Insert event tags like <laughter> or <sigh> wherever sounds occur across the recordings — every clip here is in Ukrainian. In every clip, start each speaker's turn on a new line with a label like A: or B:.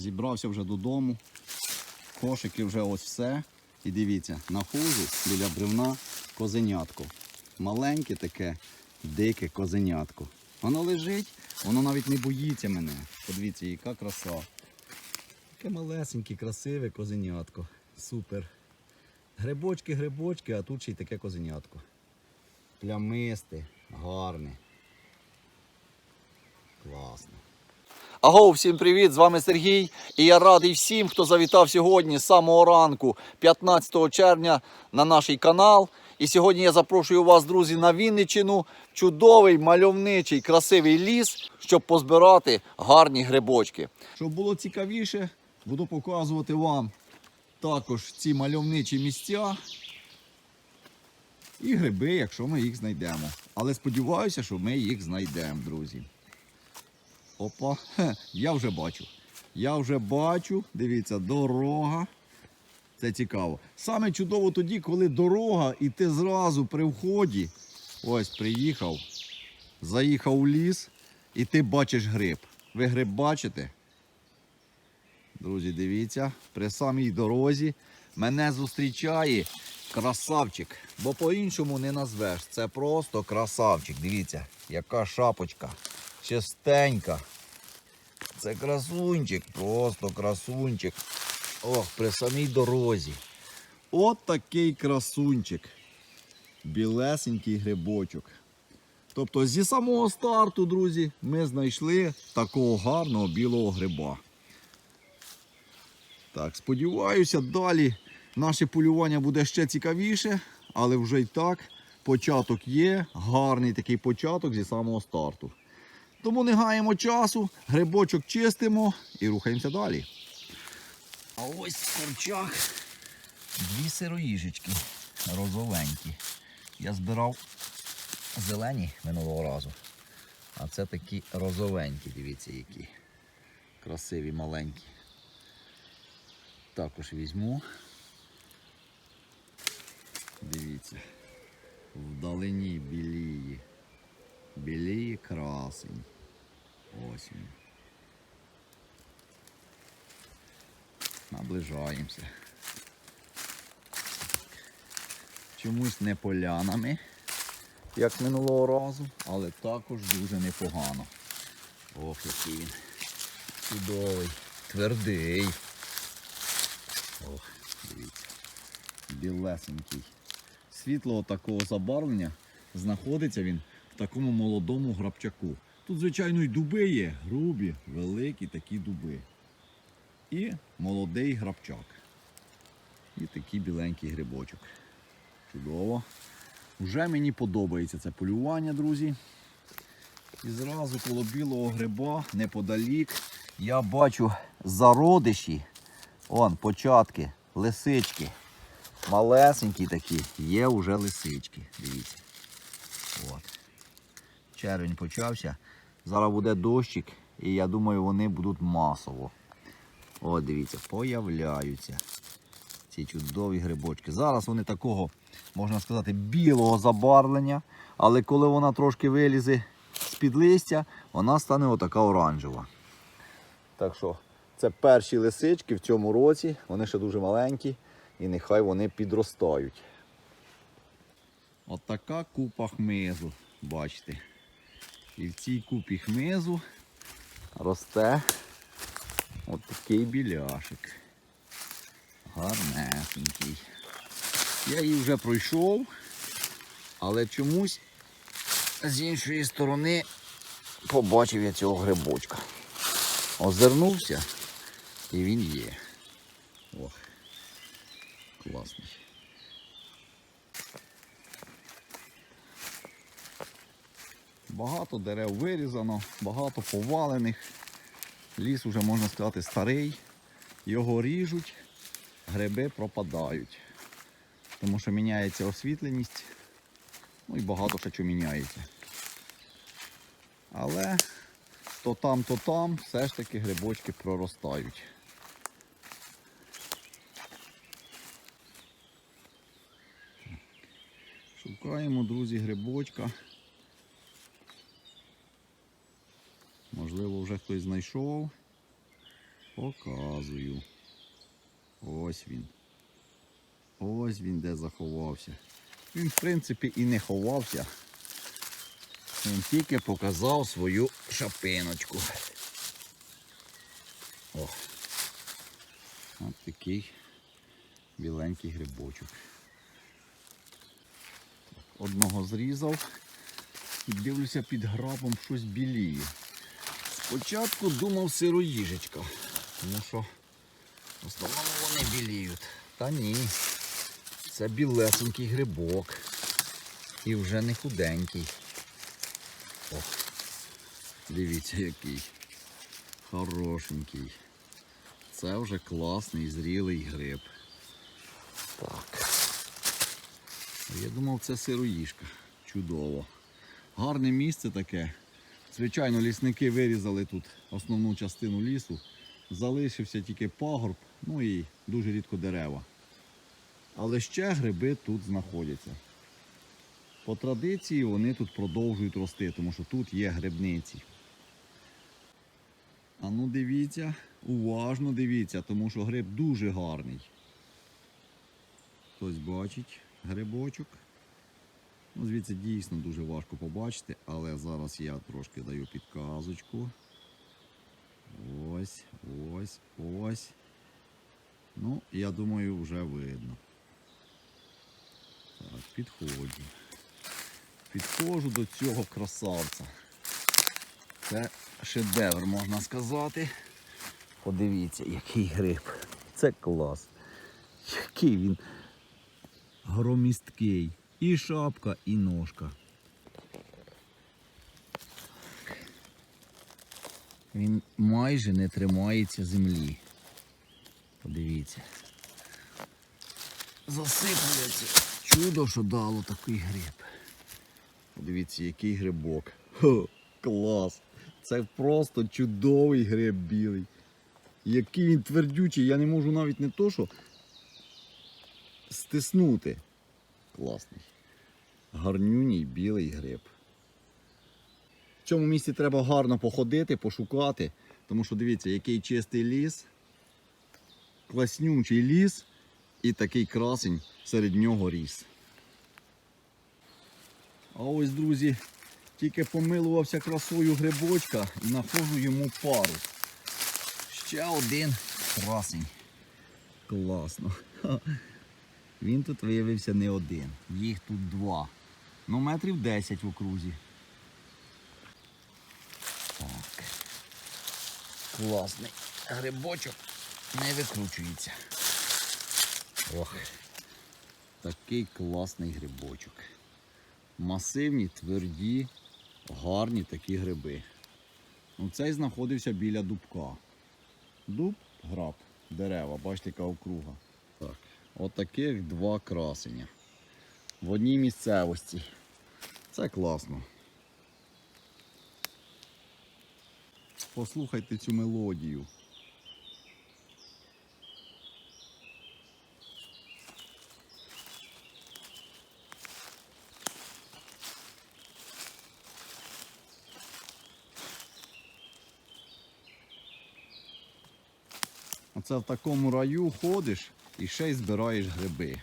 A: Зібрався вже додому. Кошики вже ось все. І дивіться, нахожу біля бревна козенятко. Маленьке таке, дике козенятко. Воно лежить, воно навіть не боїться мене. Подивіться, яка краса. Таке малесеньке, красиве козенятко. Супер. Грибочки, грибочки, а тут ще й таке козенятко. Плямисте, гарне. Класно.
B: Аго, всім привіт! З вами Сергій. І я радий всім, хто завітав сьогодні з самого ранку, 15 червня, на наш канал. І сьогодні я запрошую вас, друзі, на Вінниччину. Чудовий, мальовничий, красивий ліс, щоб позбирати гарні грибочки.
A: Щоб було цікавіше, буду показувати вам також ці мальовничі місця і гриби, якщо ми їх знайдемо. Але сподіваюся, що ми їх знайдемо, друзі. Опа, я вже бачу. Я вже бачу, дивіться, дорога. Це цікаво. Саме чудово тоді, коли дорога, і ти зразу при вході, ось приїхав, заїхав у ліс, і ти бачиш гриб. Ви гриб бачите? Друзі, дивіться, при самій дорозі мене зустрічає красавчик. Бо по-іншому не назвеш. Це просто красавчик. Дивіться, яка шапочка. Чистенька. Це красунчик, просто красунчик. Ох, при самій дорозі. От такий красунчик. Білесенький грибочок. Тобто зі самого старту, друзі, ми знайшли такого гарного білого гриба. Так, сподіваюся, далі наше полювання буде ще цікавіше, але вже й так початок є, гарний такий початок зі самого старту. Тому не гаємо часу, грибочок чистимо і рухаємося далі. А ось в корчах дві сироїжечки розовенькі. Я збирав зелені минулого разу. А це такі розовенькі, дивіться, які. Красиві, маленькі. Також візьму. Дивіться. Вдалині біліє. Біліє красень. Ось. Наближаємося. Чомусь не полянами, як минулого разу, але також дуже непогано. Ох, який він. Чудовий, твердий. Ох, дивіться. Білесенький. Світлого такого забарвлення знаходиться він в такому молодому грабчаку. Тут, звичайно, й дуби є, грубі, великі такі дуби. І молодий грабчак. І такий біленький грибочок. Чудово. Вже мені подобається це полювання, друзі. І зразу коло білого гриба, неподалік, я бачу зародиші. Он, початки, лисички. Малесенькі такі, є вже лисички. Дивіться. От. Червень почався. Зараз буде дощик, і я думаю, вони будуть масово. От, дивіться, появляються ці чудові грибочки. Зараз вони такого, можна сказати, білого забарвлення, але коли вона трошки вилізе з-під листя, вона стане отака оранжева. Так що це перші лисички в цьому році, вони ще дуже маленькі і нехай вони підростають. От така купа хмизу, бачите. І в цій купі хмизу росте от такий біляшик. Гарнесенький. Я її вже пройшов, але чомусь з іншої сторони побачив я цього грибочка. Озирнувся і він є. Ох, класний. Багато дерев вирізано, багато повалених. Ліс уже, можна сказати, старий. Його ріжуть, гриби пропадають. Тому що міняється освітленість, ну і багато ще міняється. Але то там, то там все ж таки грибочки проростають. Шукаємо, друзі, грибочка. Вже хтось знайшов. Показую. Ось він. Ось він де заховався. Він, в принципі, і не ховався. Він тільки показав свою шапиночку. О. Ось такий біленький грибочок. Одного зрізав дивлюся під грабом щось біліє. Спочатку думав сироїжечка, тому що в основному вони біліють. Та ні. Це білесенький грибок. І вже не худенький. О, дивіться який. Хорошенький. Це вже класний зрілий гриб. Так. Я думав, це сироїжка. Чудово. Гарне місце таке. Звичайно, лісники вирізали тут основну частину лісу. Залишився тільки пагорб, ну і дуже рідко дерева. Але ще гриби тут знаходяться. По традиції вони тут продовжують рости, тому що тут є грибниці. А ну дивіться, уважно дивіться, тому що гриб дуже гарний. Хтось бачить грибочок. Ну, звідси дійсно дуже важко побачити, але зараз я трошки даю підказочку. Ось, ось, ось. Ну, я думаю, вже видно. Так, підходжу. Підходжу до цього красавця. Це шедевр, можна сказати. Подивіться, який гриб. Це клас. Який він громісткий. І шапка, і ножка. Він майже не тримається землі. Подивіться. Засиплюється. Чудо, що дало такий гриб. Подивіться, який грибок. Хо, клас. Це просто чудовий гриб білий. Який він твердючий, я не можу навіть не то, що стиснути. Класний. Гарнюній білий гриб. В цьому місці треба гарно походити, пошукати, тому що дивіться, який чистий ліс, класнючий ліс і такий красень серед нього ріс. А ось, друзі, тільки помилувався красою грибочка і знаходжу йому пару. Ще один красень. Класно. <laughs> Він тут виявився не один. Їх тут два. Ну, метрів 10 в окрузі. Так. Класний грибочок не викручується. Ох. Такий класний грибочок. Масивні, тверді, гарні такі гриби. Ну, цей знаходився біля дубка. Дуб, граб, дерева, бачите, яка округа. Так. Отаких два красення. В одній місцевості. Це класно. Послухайте цю мелодію. Оце в такому раю ходиш і ще й збираєш гриби.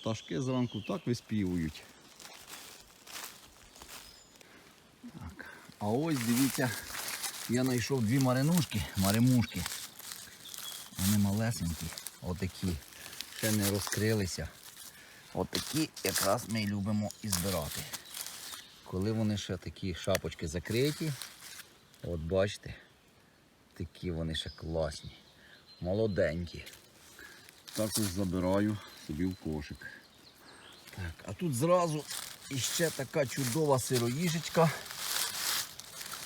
A: Пташки зранку так виспівують. Так. А ось дивіться, я знайшов дві маринушки, маримушки. Вони малесенькі, отакі, ще не розкрилися. Отакі якраз ми любимо і збирати. Коли вони ще такі шапочки закриті, От бачите, такі вони ще класні, молоденькі. Також забираю собі в кошик. Так, а тут зразу іще така чудова сироїжечка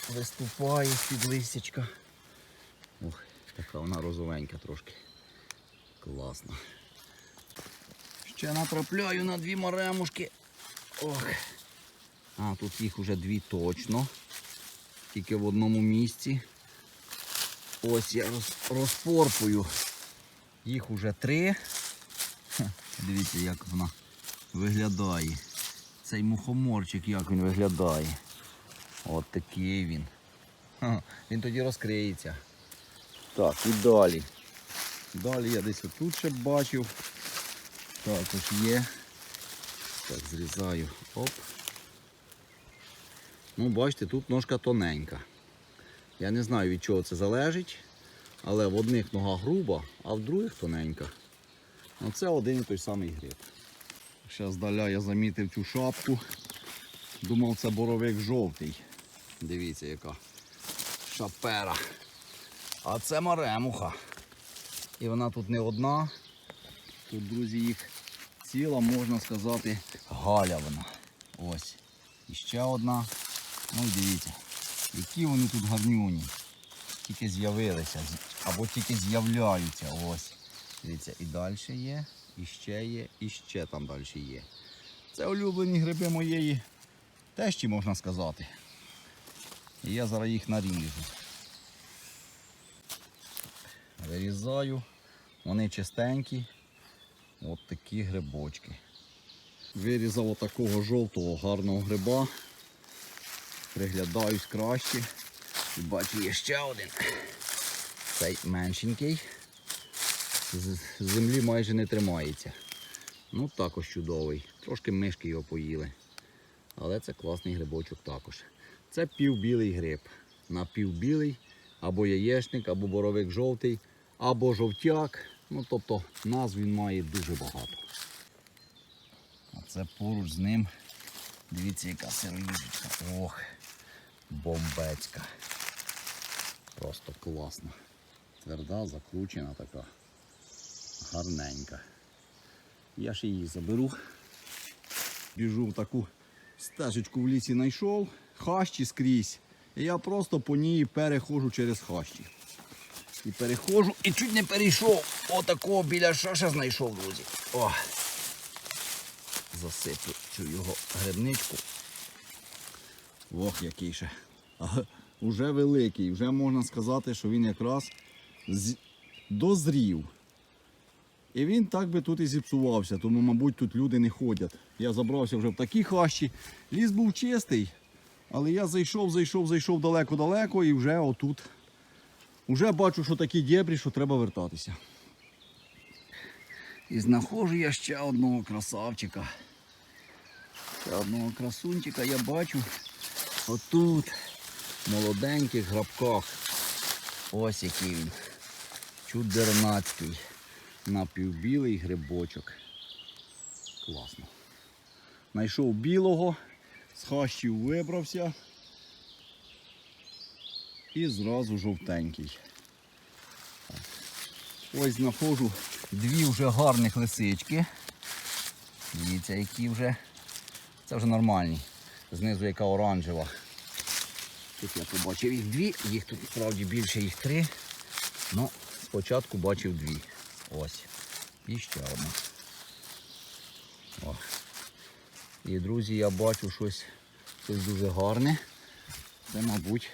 A: виступає з-під листячка. Ох, така вона розовенька трошки. Класно. Ще натрапляю на дві маремушки. Ох. А, тут їх уже дві точно тільки в одному місці. Ось я розпорпую. Їх уже три. Дивіться, як вона виглядає. Цей мухоморчик, як він виглядає. От такий він. Ха, Він тоді розкриється. Так, і далі. Далі я десь отут ще бачив. Також є. Так, зрізаю. Оп. Ну, бачите, тут ножка тоненька. Я не знаю від чого це залежить, але в одних нога груба, а в других тоненька. Оце один і той самий гриб. Зараз даля я замітив цю шапку. Думав, це боровик жовтий. Дивіться, яка шапера. А це маремуха. І вона тут не одна. Тут, друзі, їх ціла, можна сказати, галявина. Ось. І ще одна. Ну дивіться, які вони тут гарнюні. Тільки з'явилися. Або тільки з'являються. Ось. Дивіться, і далі є, і ще є, і ще там далі є. Це улюблені гриби моєї тещі, можна сказати. І я зараз їх наріжу. Вирізаю. Вони чистенькі. От такі грибочки. Вирізав отакого жовтого гарного гриба. Приглядаюсь краще. І бачу є ще один. Цей меншенький. Землі майже не тримається. Ну також чудовий. Трошки мишки його поїли. Але це класний грибочок також. Це півбілий гриб. Напівбілий, або яєчник, або боровик жовтий, або жовтяк. Ну тобто назв він має дуже багато. А це поруч з ним. Дивіться, яка сироїжечка. Ох, бомбецька. Просто класна. Тверда, закручена така. Гарненька. Я ж її заберу. Біжу в таку стежечку в лісі знайшов, хащі скрізь. І я просто по ній переходжу через хащі. І переходжу і чуть не перейшов. Отакого біля шаша знайшов, друзі. О! Засиплю цю його грибничку. Ох, який ще. Ага, Уже великий, вже можна сказати, що він якраз з- дозрів. І він так би тут і зіпсувався, тому, мабуть, тут люди не ходять. Я забрався вже в такі хащі. Ліс був чистий, але я зайшов, зайшов, зайшов далеко-далеко і вже отут. Уже бачу, що такі дєбрі, що треба вертатися. І знаходжу я ще одного красавчика. Ще одного красунчика я бачу отут, в молоденьких грабках. Ось який він. Чудернацький. Напівбілий грибочок. Класно. Найшов білого, з хащів вибрався. І зразу жовтенький. Ось знаходжу дві вже гарних лисички. Дивіться, які вже. Це вже нормальні. Знизу яка оранжева. Тут я побачив їх дві, їх тут справді більше їх три. Ну, спочатку бачив дві. Ось. І ще одна. О. І, друзі, я бачу щось, щось дуже гарне. Це, мабуть,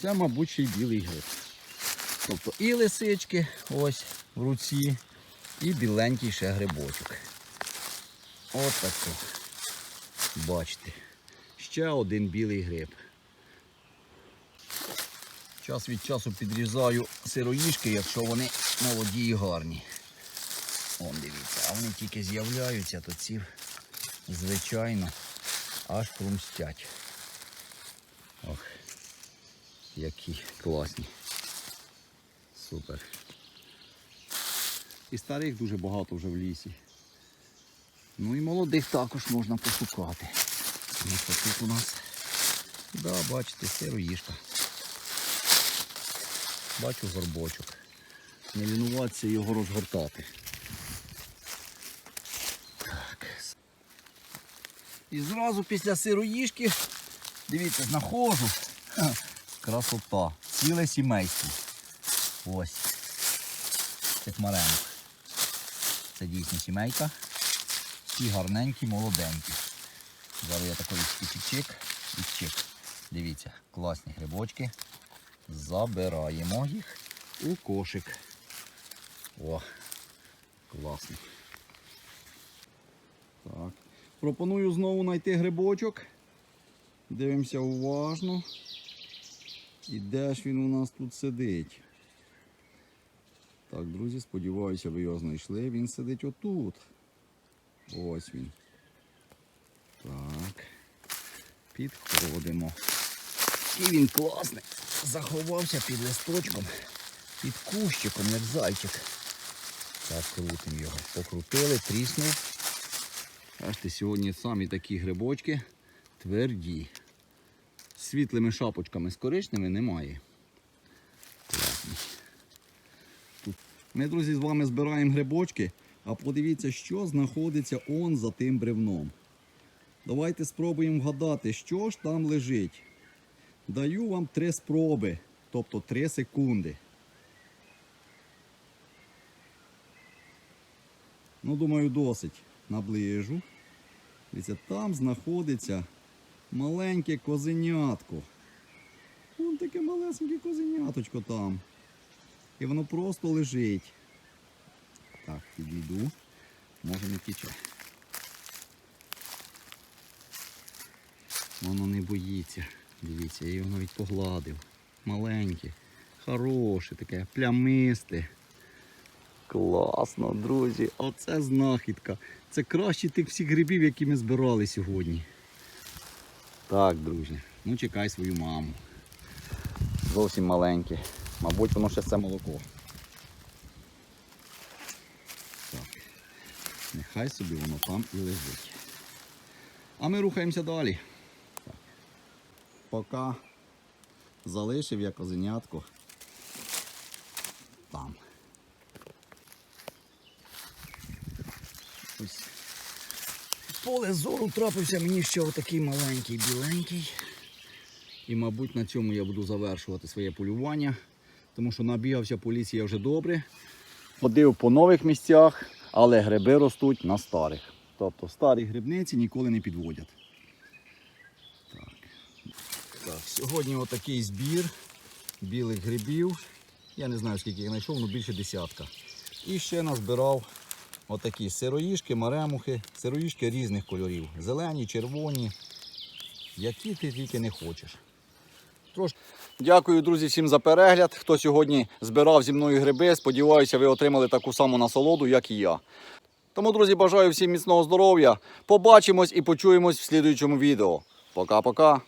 A: це, мабуть, ще й білий гриб. Тобто і лисички ось в руці, і біленький ще грибочок. От тако. Бачите. Ще один білий гриб. Час від часу підрізаю сироїшки, якщо вони молоді і гарні. Вон дивіться, а вони тільки з'являються, то ці, звичайно, аж хрумстять. Ох, які класні. Супер. І старих дуже багато вже в лісі. Ну і молодих також можна пошукати. Ну, що тут у нас. Да, бачите, сироїшка. Бачу горбочок. Не лінуватися його розгортати. Так. І зразу після сироїшки, дивіться, знаходжу. Красота. Ціле сімейство. Ось. Цих маренок. Це дійсно сімейка. Всі гарненькі, молоденькі. Зараз я такий чик і чик. Дивіться, класні грибочки. Забираємо їх у кошик. О, класно. Так. Пропоную знову знайти грибочок. Дивимося уважно. І де ж він у нас тут сидить? Так, друзі, сподіваюся, ви його знайшли. Він сидить отут. Ось він. Так. Підходимо. І він класний. Заховався під листочком, під кущиком, як зайчик. Так, крутимо його. Покрутили, тріснув. Бачите, сьогодні самі такі грибочки тверді. Світлими шапочками з коричневими немає. Тут. Ми, друзі, з вами збираємо грибочки, а подивіться, що знаходиться он за тим бревном. Давайте спробуємо вгадати, що ж там лежить. Даю вам три спроби, тобто три секунди. Ну, думаю, досить наближу. Дивіться, там знаходиться маленьке козенятко. Вон таке малесеньке козеняточко там. І воно просто лежить. Так, підійду. Може не тіче. Воно не боїться. Дивіться, я його навіть погладив. Маленьке, хороше, таке плямисте. Класно, друзі. Оце знахідка. Це краще тих всіх грибів, які ми збирали сьогодні. Так, друзі. Ну чекай свою маму. Зовсім маленьке. Мабуть, воно ще це молоко. Так. Нехай собі воно там і лежить. А ми рухаємося далі. Так. Поки залишив я козенятко там. Ось. В поле зору трапився мені ще отакий маленький біленький. І, мабуть, на цьому я буду завершувати своє полювання, тому що набігався по лісі я вже добре. Ходив по нових місцях, але гриби ростуть на старих. Тобто старі грибниці ніколи не підводять. Так. Так, сьогодні отакий збір білих грибів. Я не знаю, скільки я знайшов, але більше десятка. І ще назбирав отакі сироїшки, маремухи, сироїшки різних кольорів. Зелені, червоні, які ти тільки не хочеш. Трошки.
B: Дякую, друзі, всім за перегляд. Хто сьогодні збирав зі мною гриби. Сподіваюся, ви отримали таку саму насолоду, як і я. Тому, друзі, бажаю всім міцного здоров'я. Побачимось і почуємось в слідуючому відео. Пока-пока.